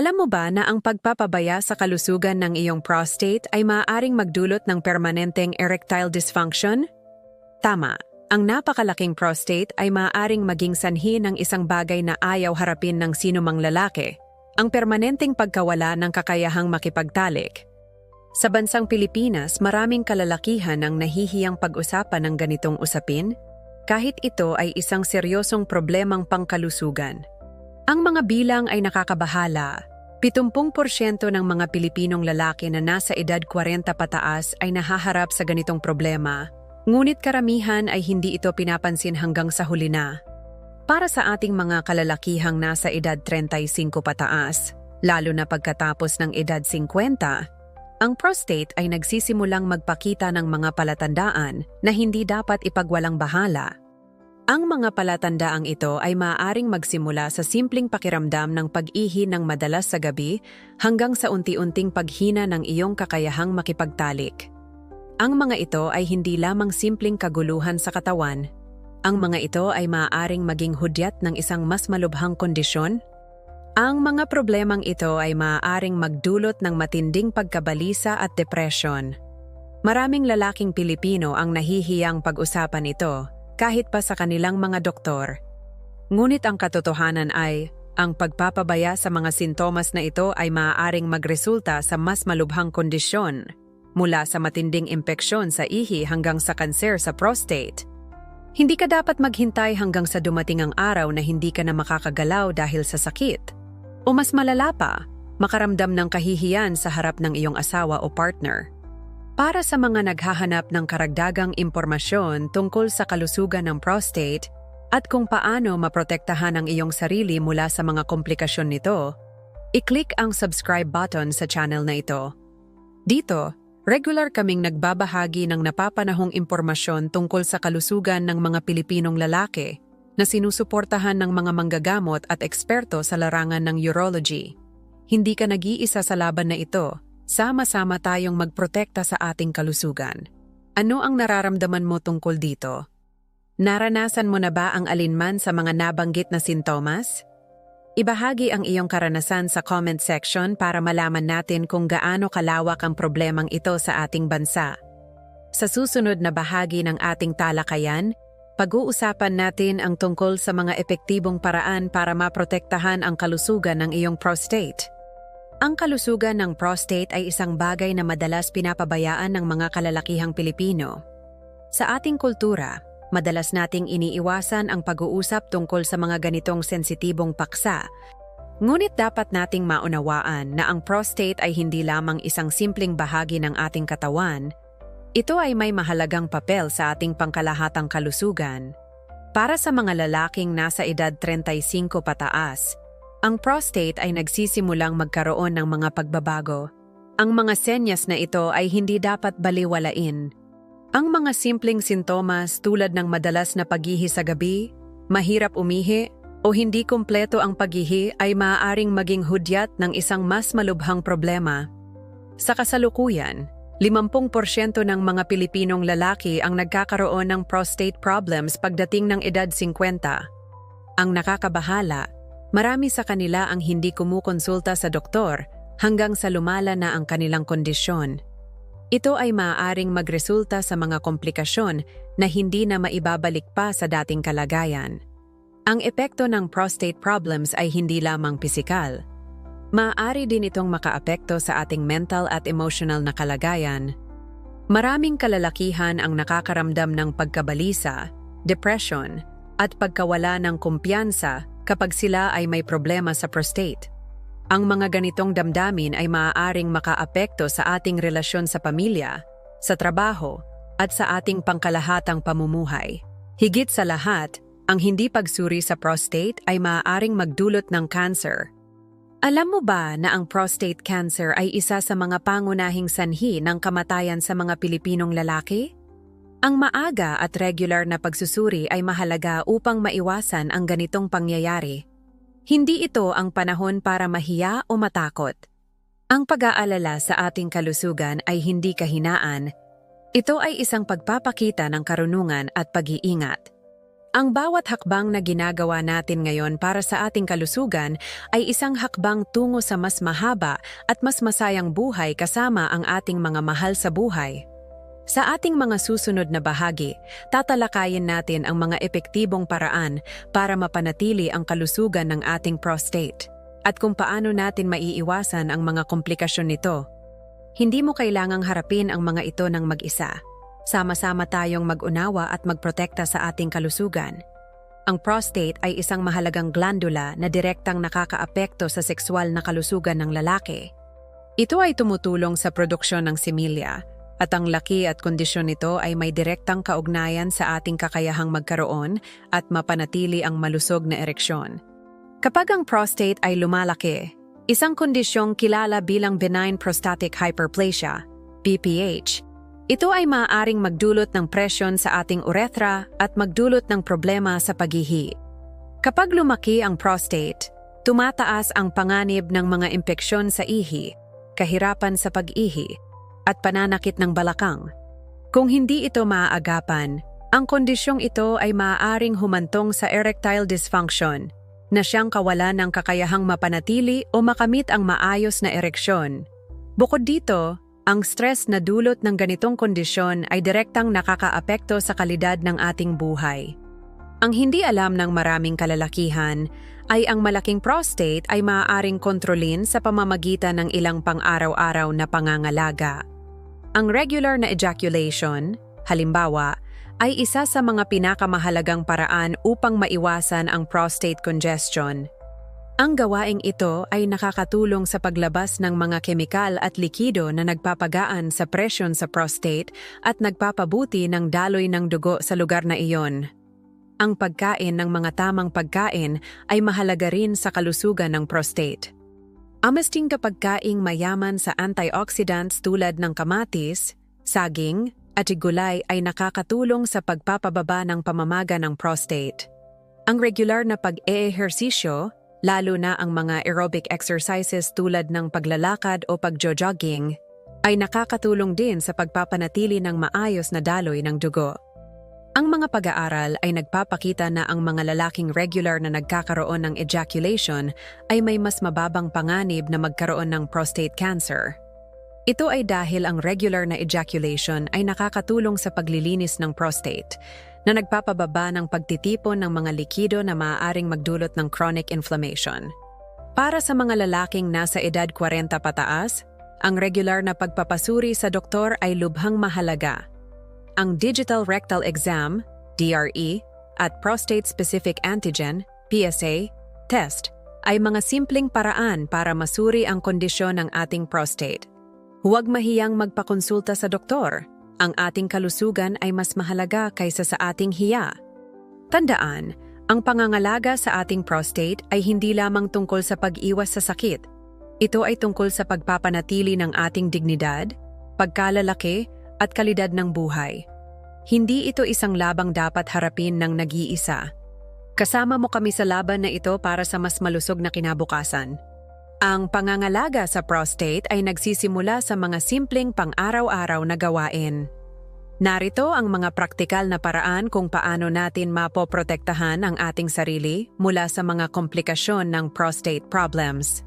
Alam mo ba na ang pagpapabaya sa kalusugan ng iyong prostate ay maaaring magdulot ng permanenteng erectile dysfunction? Tama, ang napakalaking prostate ay maaaring maging sanhi ng isang bagay na ayaw harapin ng sinumang lalaki, ang permanenteng pagkawala ng kakayahang makipagtalik. Sa bansang Pilipinas, maraming kalalakihan ang nahihiyang pag-usapan ng ganitong usapin, kahit ito ay isang seryosong problemang pangkalusugan. Ang mga bilang ay nakakabahala. 70% ng mga Pilipinong lalaki na nasa edad 40 pataas ay nahaharap sa ganitong problema, ngunit karamihan ay hindi ito pinapansin hanggang sa huli na. Para sa ating mga kalalakihang nasa edad 35 pataas, lalo na pagkatapos ng edad 50, ang prostate ay nagsisimulang magpakita ng mga palatandaan na hindi dapat ipagwalang bahala. Ang mga palatandaang ito ay maaaring magsimula sa simpleng pakiramdam ng pag-ihi ng madalas sa gabi hanggang sa unti-unting paghina ng iyong kakayahang makipagtalik. Ang mga ito ay hindi lamang simpleng kaguluhan sa katawan. Ang mga ito ay maaaring maging hudyat ng isang mas malubhang kondisyon. Ang mga problemang ito ay maaaring magdulot ng matinding pagkabalisa at depresyon. Maraming lalaking Pilipino ang nahihiyang pag-usapan ito kahit pa sa kanilang mga doktor. Ngunit ang katotohanan ay, ang pagpapabaya sa mga sintomas na ito ay maaaring magresulta sa mas malubhang kondisyon, mula sa matinding impeksyon sa ihi hanggang sa kanser sa prostate. Hindi ka dapat maghintay hanggang sa dumating ang araw na hindi ka na makakagalaw dahil sa sakit. O mas malala pa, makaramdam ng kahihiyan sa harap ng iyong asawa o partner. Para sa mga naghahanap ng karagdagang impormasyon tungkol sa kalusugan ng prostate at kung paano maprotektahan ang iyong sarili mula sa mga komplikasyon nito, i-click ang subscribe button sa channel na ito. Dito, regular kaming nagbabahagi ng napapanahong impormasyon tungkol sa kalusugan ng mga Pilipinong lalaki na sinusuportahan ng mga manggagamot at eksperto sa larangan ng urology. Hindi ka nag-iisa sa laban na ito Sama-sama tayong magprotekta sa ating kalusugan. Ano ang nararamdaman mo tungkol dito? Naranasan mo na ba ang alinman sa mga nabanggit na sintomas? Ibahagi ang iyong karanasan sa comment section para malaman natin kung gaano kalawak ang problemang ito sa ating bansa. Sa susunod na bahagi ng ating talakayan, pag-uusapan natin ang tungkol sa mga epektibong paraan para maprotektahan ang kalusugan ng iyong prostate. Ang kalusugan ng prostate ay isang bagay na madalas pinapabayaan ng mga kalalakihang Pilipino. Sa ating kultura, madalas nating iniiwasan ang pag-uusap tungkol sa mga ganitong sensitibong paksa. Ngunit dapat nating maunawaan na ang prostate ay hindi lamang isang simpleng bahagi ng ating katawan, ito ay may mahalagang papel sa ating pangkalahatang kalusugan. Para sa mga lalaking nasa edad 35 pataas, ang prostate ay nagsisimulang magkaroon ng mga pagbabago. Ang mga senyas na ito ay hindi dapat baliwalain. Ang mga simpleng sintomas tulad ng madalas na paghihi sa gabi, mahirap umihi, o hindi kumpleto ang paghihi ay maaaring maging hudyat ng isang mas malubhang problema. Sa kasalukuyan, 50% ng mga Pilipinong lalaki ang nagkakaroon ng prostate problems pagdating ng edad 50. Ang nakakabahala, Marami sa kanila ang hindi kumukonsulta sa doktor hanggang sa lumala na ang kanilang kondisyon. Ito ay maaaring magresulta sa mga komplikasyon na hindi na maibabalik pa sa dating kalagayan. Ang epekto ng prostate problems ay hindi lamang pisikal. Maaari din itong makaapekto sa ating mental at emotional na kalagayan. Maraming kalalakihan ang nakakaramdam ng pagkabalisa, depression, at pagkawala ng kumpiyansa kapag sila ay may problema sa prostate. Ang mga ganitong damdamin ay maaaring makaapekto sa ating relasyon sa pamilya, sa trabaho, at sa ating pangkalahatang pamumuhay. Higit sa lahat, ang hindi pagsuri sa prostate ay maaaring magdulot ng cancer. Alam mo ba na ang prostate cancer ay isa sa mga pangunahing sanhi ng kamatayan sa mga Pilipinong lalaki? Ang maaga at regular na pagsusuri ay mahalaga upang maiwasan ang ganitong pangyayari. Hindi ito ang panahon para mahiya o matakot. Ang pag-aalala sa ating kalusugan ay hindi kahinaan. Ito ay isang pagpapakita ng karunungan at pag-iingat. Ang bawat hakbang na ginagawa natin ngayon para sa ating kalusugan ay isang hakbang tungo sa mas mahaba at mas masayang buhay kasama ang ating mga mahal sa buhay. Sa ating mga susunod na bahagi, tatalakayin natin ang mga epektibong paraan para mapanatili ang kalusugan ng ating prostate at kung paano natin maiiwasan ang mga komplikasyon nito. Hindi mo kailangang harapin ang mga ito ng mag-isa. Sama-sama tayong mag-unawa at magprotekta sa ating kalusugan. Ang prostate ay isang mahalagang glandula na direktang nakakaapekto sa sexual na kalusugan ng lalaki. Ito ay tumutulong sa produksyon ng similya, at ang laki at kondisyon nito ay may direktang kaugnayan sa ating kakayahang magkaroon at mapanatili ang malusog na ereksyon. Kapag ang prostate ay lumalaki, isang kondisyong kilala bilang benign prostatic hyperplasia, BPH, ito ay maaaring magdulot ng presyon sa ating urethra at magdulot ng problema sa paghihi. Kapag lumaki ang prostate, tumataas ang panganib ng mga impeksyon sa ihi, kahirapan sa pag-ihi, at pananakit ng balakang. Kung hindi ito maaagapan, ang kondisyong ito ay maaaring humantong sa erectile dysfunction, na siyang kawalan ng kakayahang mapanatili o makamit ang maayos na ereksyon. Bukod dito, ang stress na dulot ng ganitong kondisyon ay direktang nakakaapekto sa kalidad ng ating buhay. Ang hindi alam ng maraming kalalakihan ay ang malaking prostate ay maaaring kontrolin sa pamamagitan ng ilang pang-araw-araw na pangangalaga. Ang regular na ejaculation, halimbawa, ay isa sa mga pinakamahalagang paraan upang maiwasan ang prostate congestion ang gawaing ito ay nakakatulong sa paglabas ng mga kemikal at likido na nagpapagaan sa presyon sa prostate at nagpapabuti ng daloy ng dugo sa lugar na iyon. Ang pagkain ng mga tamang pagkain ay mahalaga rin sa kalusugan ng prostate. Amasting kapag kaing mayaman sa antioxidants tulad ng kamatis, saging, at gulay ay nakakatulong sa pagpapababa ng pamamaga ng prostate. Ang regular na pag-eehersisyo lalo na ang mga aerobic exercises tulad ng paglalakad o pagjojogging, ay nakakatulong din sa pagpapanatili ng maayos na daloy ng dugo. Ang mga pag-aaral ay nagpapakita na ang mga lalaking regular na nagkakaroon ng ejaculation ay may mas mababang panganib na magkaroon ng prostate cancer. Ito ay dahil ang regular na ejaculation ay nakakatulong sa paglilinis ng prostate, na nagpapababa ng pagtitipon ng mga likido na maaaring magdulot ng chronic inflammation. Para sa mga lalaking nasa edad 40 pataas, ang regular na pagpapasuri sa doktor ay lubhang mahalaga. Ang Digital Rectal Exam, DRE, at Prostate Specific Antigen, PSA, test ay mga simpleng paraan para masuri ang kondisyon ng ating prostate. Huwag mahiyang magpakonsulta sa doktor ang ating kalusugan ay mas mahalaga kaysa sa ating hiya. Tandaan, ang pangangalaga sa ating prostate ay hindi lamang tungkol sa pag-iwas sa sakit. Ito ay tungkol sa pagpapanatili ng ating dignidad, pagkalalaki, at kalidad ng buhay. Hindi ito isang labang dapat harapin ng nag-iisa. Kasama mo kami sa laban na ito para sa mas malusog na kinabukasan. Ang pangangalaga sa prostate ay nagsisimula sa mga simpleng pang-araw-araw na gawain. Narito ang mga praktikal na paraan kung paano natin mapoprotektahan ang ating sarili mula sa mga komplikasyon ng prostate problems.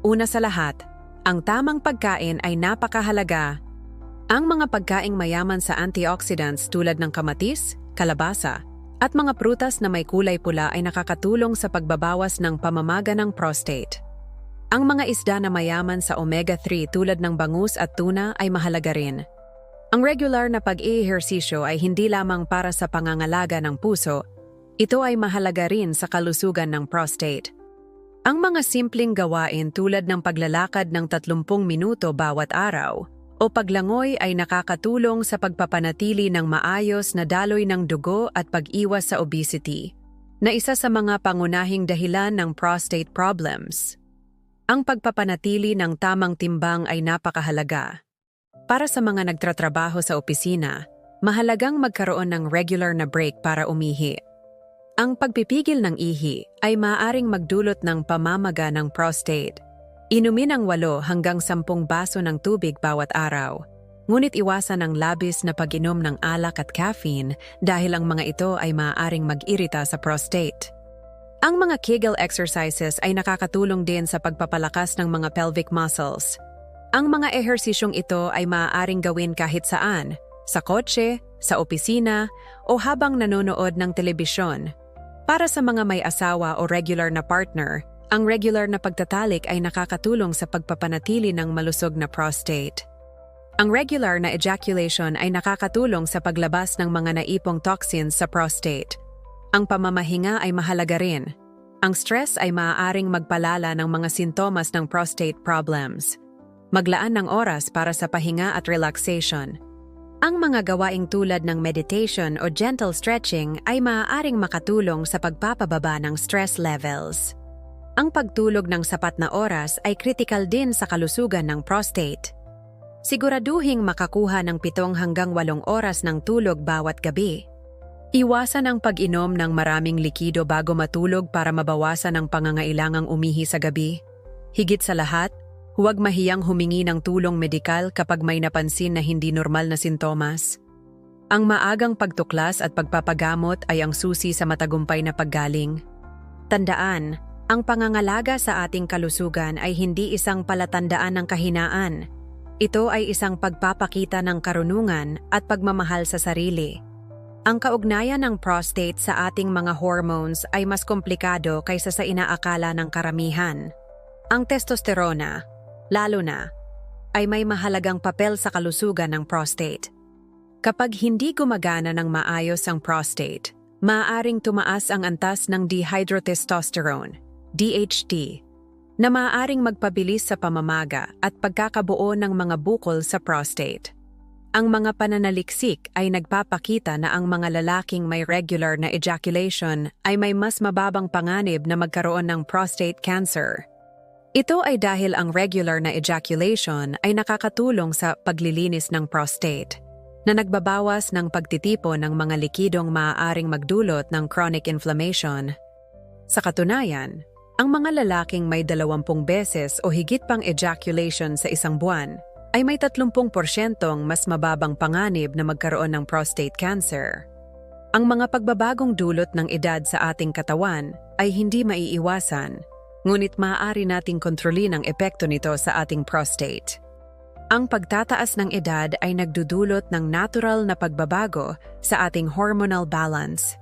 Una sa lahat, ang tamang pagkain ay napakahalaga. Ang mga pagkaing mayaman sa antioxidants tulad ng kamatis, kalabasa, at mga prutas na may kulay pula ay nakakatulong sa pagbabawas ng pamamaga ng prostate. Ang mga isda na mayaman sa omega-3 tulad ng bangus at tuna ay mahalaga rin. Ang regular na pag-iihersisyo ay hindi lamang para sa pangangalaga ng puso, ito ay mahalaga rin sa kalusugan ng prostate. Ang mga simpleng gawain tulad ng paglalakad ng 30 minuto bawat araw o paglangoy ay nakakatulong sa pagpapanatili ng maayos na daloy ng dugo at pag-iwas sa obesity, na isa sa mga pangunahing dahilan ng prostate problems. Ang pagpapanatili ng tamang timbang ay napakahalaga. Para sa mga nagtratrabaho sa opisina, mahalagang magkaroon ng regular na break para umihi. Ang pagpipigil ng ihi ay maaaring magdulot ng pamamaga ng prostate. Inumin ang 8 hanggang 10 baso ng tubig bawat araw. Ngunit iwasan ang labis na pag-inom ng alak at caffeine dahil ang mga ito ay maaaring mag-irita sa prostate. Ang mga Kegel exercises ay nakakatulong din sa pagpapalakas ng mga pelvic muscles. Ang mga ehersisyong ito ay maaaring gawin kahit saan, sa kotse, sa opisina, o habang nanonood ng telebisyon. Para sa mga may asawa o regular na partner, ang regular na pagtatalik ay nakakatulong sa pagpapanatili ng malusog na prostate. Ang regular na ejaculation ay nakakatulong sa paglabas ng mga naipong toxins sa prostate. Ang pamamahinga ay mahalaga rin. Ang stress ay maaaring magpalala ng mga sintomas ng prostate problems. Maglaan ng oras para sa pahinga at relaxation. Ang mga gawaing tulad ng meditation o gentle stretching ay maaaring makatulong sa pagpapababa ng stress levels. Ang pagtulog ng sapat na oras ay critical din sa kalusugan ng prostate. Siguraduhing makakuha ng pitong hanggang walong oras ng tulog bawat gabi. Iwasan ang pag-inom ng maraming likido bago matulog para mabawasan ang pangangailangang umihi sa gabi. Higit sa lahat, huwag mahiyang humingi ng tulong medikal kapag may napansin na hindi normal na sintomas. Ang maagang pagtuklas at pagpapagamot ay ang susi sa matagumpay na paggaling. Tandaan, ang pangangalaga sa ating kalusugan ay hindi isang palatandaan ng kahinaan, ito ay isang pagpapakita ng karunungan at pagmamahal sa sarili. Ang kaugnayan ng prostate sa ating mga hormones ay mas komplikado kaysa sa inaakala ng karamihan. Ang testosterona, lalo na, ay may mahalagang papel sa kalusugan ng prostate. Kapag hindi gumagana ng maayos ang prostate, maaaring tumaas ang antas ng dihydrotestosterone, DHT, na maaaring magpabilis sa pamamaga at pagkakabuo ng mga bukol sa prostate. Ang mga pananaliksik ay nagpapakita na ang mga lalaking may regular na ejaculation ay may mas mababang panganib na magkaroon ng prostate cancer. Ito ay dahil ang regular na ejaculation ay nakakatulong sa paglilinis ng prostate, na nagbabawas ng pagtitipo ng mga likidong maaaring magdulot ng chronic inflammation. Sa katunayan, ang mga lalaking may dalawampung beses o higit pang ejaculation sa isang buwan ay may 30% mas mababang panganib na magkaroon ng prostate cancer. Ang mga pagbabagong dulot ng edad sa ating katawan ay hindi maiiwasan, ngunit maaari nating kontrolin ang epekto nito sa ating prostate. Ang pagtataas ng edad ay nagdudulot ng natural na pagbabago sa ating hormonal balance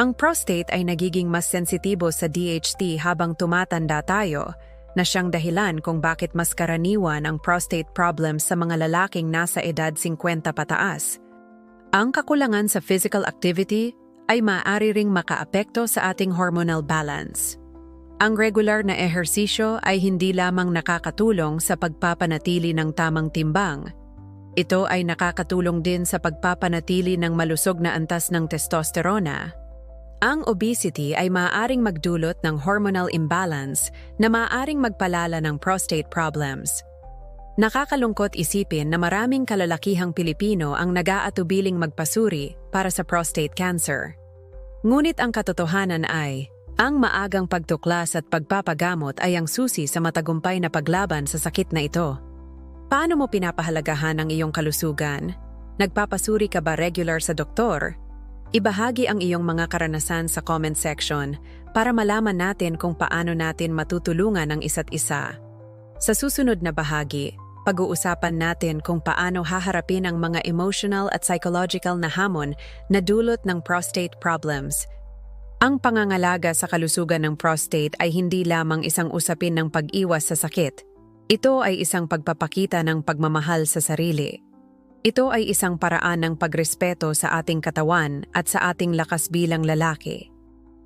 ang prostate ay nagiging mas sensitibo sa DHT habang tumatanda tayo, na siyang dahilan kung bakit mas karaniwan ang prostate problems sa mga lalaking nasa edad 50 pataas. Ang kakulangan sa physical activity ay maaari ring makaapekto sa ating hormonal balance. Ang regular na ehersisyo ay hindi lamang nakakatulong sa pagpapanatili ng tamang timbang. Ito ay nakakatulong din sa pagpapanatili ng malusog na antas ng testosterona ang obesity ay maaaring magdulot ng hormonal imbalance na maaaring magpalala ng prostate problems. Nakakalungkot isipin na maraming kalalakihang Pilipino ang nag-aatubiling magpasuri para sa prostate cancer. Ngunit ang katotohanan ay, ang maagang pagtuklas at pagpapagamot ay ang susi sa matagumpay na paglaban sa sakit na ito. Paano mo pinapahalagahan ang iyong kalusugan? Nagpapasuri ka ba regular sa doktor Ibahagi ang iyong mga karanasan sa comment section para malaman natin kung paano natin matutulungan ang isa't isa. Sa susunod na bahagi, pag-uusapan natin kung paano haharapin ang mga emotional at psychological na hamon na dulot ng prostate problems. Ang pangangalaga sa kalusugan ng prostate ay hindi lamang isang usapin ng pag-iwas sa sakit. Ito ay isang pagpapakita ng pagmamahal sa sarili ito ay isang paraan ng pagrespeto sa ating katawan at sa ating lakas bilang lalaki.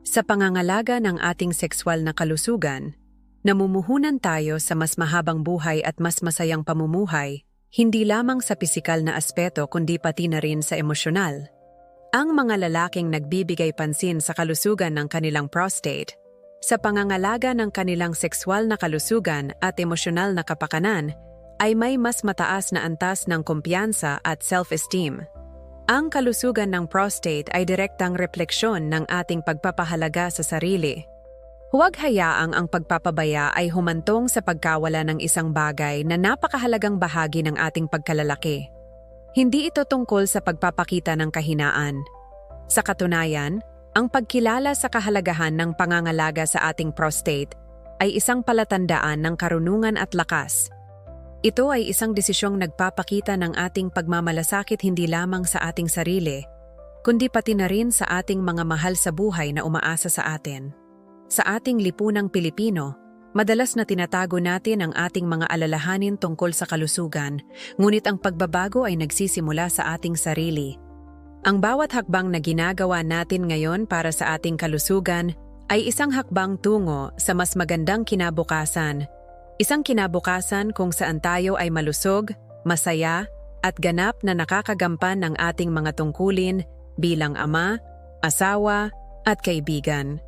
Sa pangangalaga ng ating sexual na kalusugan, namumuhunan tayo sa mas mahabang buhay at mas masayang pamumuhay, hindi lamang sa pisikal na aspeto kundi pati na rin sa emosyonal. Ang mga lalaking nagbibigay pansin sa kalusugan ng kanilang prostate, sa pangangalaga ng kanilang sexual na kalusugan at emosyonal na kapakanan, ay may mas mataas na antas ng kumpiyansa at self-esteem. Ang kalusugan ng prostate ay direktang refleksyon ng ating pagpapahalaga sa sarili. Huwag hayaang ang pagpapabaya ay humantong sa pagkawala ng isang bagay na napakahalagang bahagi ng ating pagkalalaki. Hindi ito tungkol sa pagpapakita ng kahinaan. Sa katunayan, ang pagkilala sa kahalagahan ng pangangalaga sa ating prostate ay isang palatandaan ng karunungan at lakas. Ito ay isang desisyong nagpapakita ng ating pagmamalasakit hindi lamang sa ating sarili, kundi pati na rin sa ating mga mahal sa buhay na umaasa sa atin. Sa ating lipunang Pilipino, madalas na tinatago natin ang ating mga alalahanin tungkol sa kalusugan, ngunit ang pagbabago ay nagsisimula sa ating sarili. Ang bawat hakbang na ginagawa natin ngayon para sa ating kalusugan ay isang hakbang tungo sa mas magandang kinabukasan. Isang kinabukasan kung saan tayo ay malusog, masaya, at ganap na nakakagampan ng ating mga tungkulin bilang ama, asawa, at kaibigan.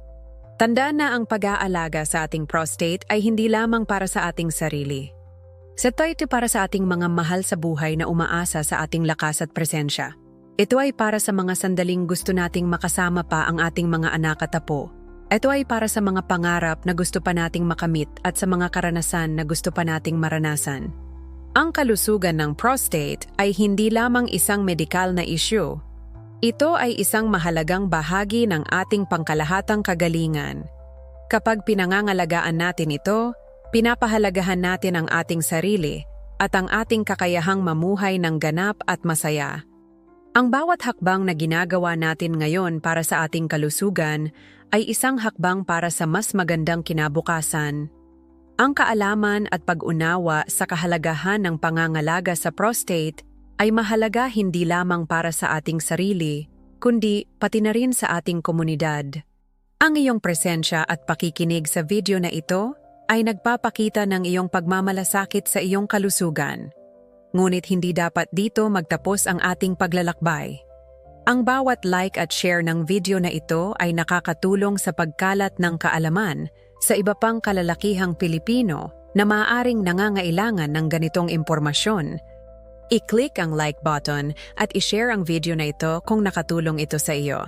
Tandaan na ang pag-aalaga sa ating prostate ay hindi lamang para sa ating sarili. Sa ito para sa ating mga mahal sa buhay na umaasa sa ating lakas at presensya. Ito ay para sa mga sandaling gusto nating makasama pa ang ating mga anak at apo. Ito ay para sa mga pangarap na gusto pa nating makamit at sa mga karanasan na gusto pa nating maranasan. Ang kalusugan ng prostate ay hindi lamang isang medikal na issue. Ito ay isang mahalagang bahagi ng ating pangkalahatang kagalingan. Kapag pinangangalagaan natin ito, pinapahalagahan natin ang ating sarili at ang ating kakayahang mamuhay ng ganap at masaya. Ang bawat hakbang na ginagawa natin ngayon para sa ating kalusugan ay isang hakbang para sa mas magandang kinabukasan. Ang kaalaman at pag-unawa sa kahalagahan ng pangangalaga sa prostate ay mahalaga hindi lamang para sa ating sarili, kundi pati na rin sa ating komunidad. Ang iyong presensya at pakikinig sa video na ito ay nagpapakita ng iyong pagmamalasakit sa iyong kalusugan. Ngunit hindi dapat dito magtapos ang ating paglalakbay. Ang bawat like at share ng video na ito ay nakakatulong sa pagkalat ng kaalaman sa iba pang kalalakihang Pilipino na maaaring nangangailangan ng ganitong impormasyon. I-click ang like button at i-share ang video na ito kung nakatulong ito sa iyo.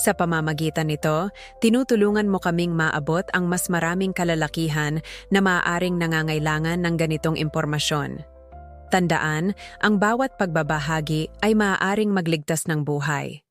Sa pamamagitan nito, tinutulungan mo kaming maabot ang mas maraming kalalakihan na maaaring nangangailangan ng ganitong impormasyon. Tandaan, ang bawat pagbabahagi ay maaaring magligtas ng buhay.